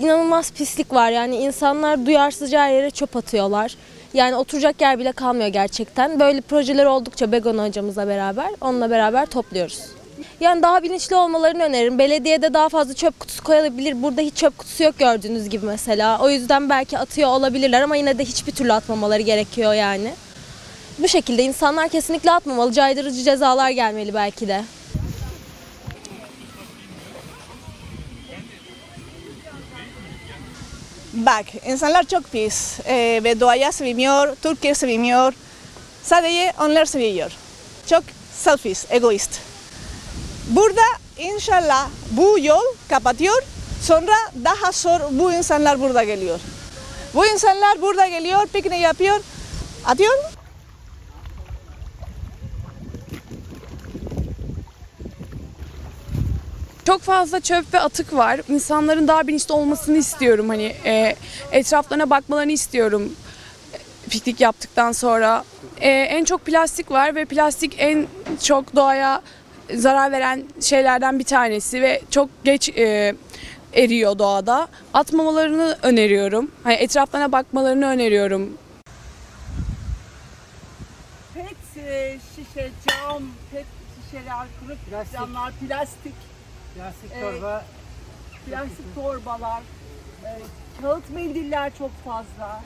inanılmaz pislik var. Yani insanlar duyarsızca her yere çöp atıyorlar. Yani oturacak yer bile kalmıyor gerçekten. Böyle projeler oldukça Begon hocamızla beraber, onunla beraber topluyoruz. Yani daha bilinçli olmalarını öneririm. Belediyede daha fazla çöp kutusu koyulabilir. Burada hiç çöp kutusu yok gördüğünüz gibi mesela. O yüzden belki atıyor olabilirler ama yine de hiçbir türlü atmamaları gerekiyor yani. Bu şekilde insanlar kesinlikle atmamalı. Caydırıcı cezalar gelmeli belki de. Bak, insanlar çok pis. Ee, Bedoya sevmiyor, Türkiye sevmiyor. Sadece onlar seviyor. Çok selfish, egoist. Burada inşallah bu yol kapatıyor. Sonra daha zor bu insanlar burada geliyor. Bu insanlar burada geliyor, piknik yapıyor. Atıyor Çok fazla çöp ve atık var. İnsanların daha bilinçli olmasını istiyorum. Hani e, etraflarına bakmalarını istiyorum e, piknik yaptıktan sonra. E, en çok plastik var ve plastik en çok doğaya zarar veren şeylerden bir tanesi ve çok geç e, eriyor doğada. Atmamalarını öneriyorum. Hani etraflarına bakmalarını öneriyorum. Pet e, şişe, cam, pet şişeler, kırık Plastik. camlar, plastik, Plastik torba. Plastik torbalar, e, kağıt mendiller çok fazla.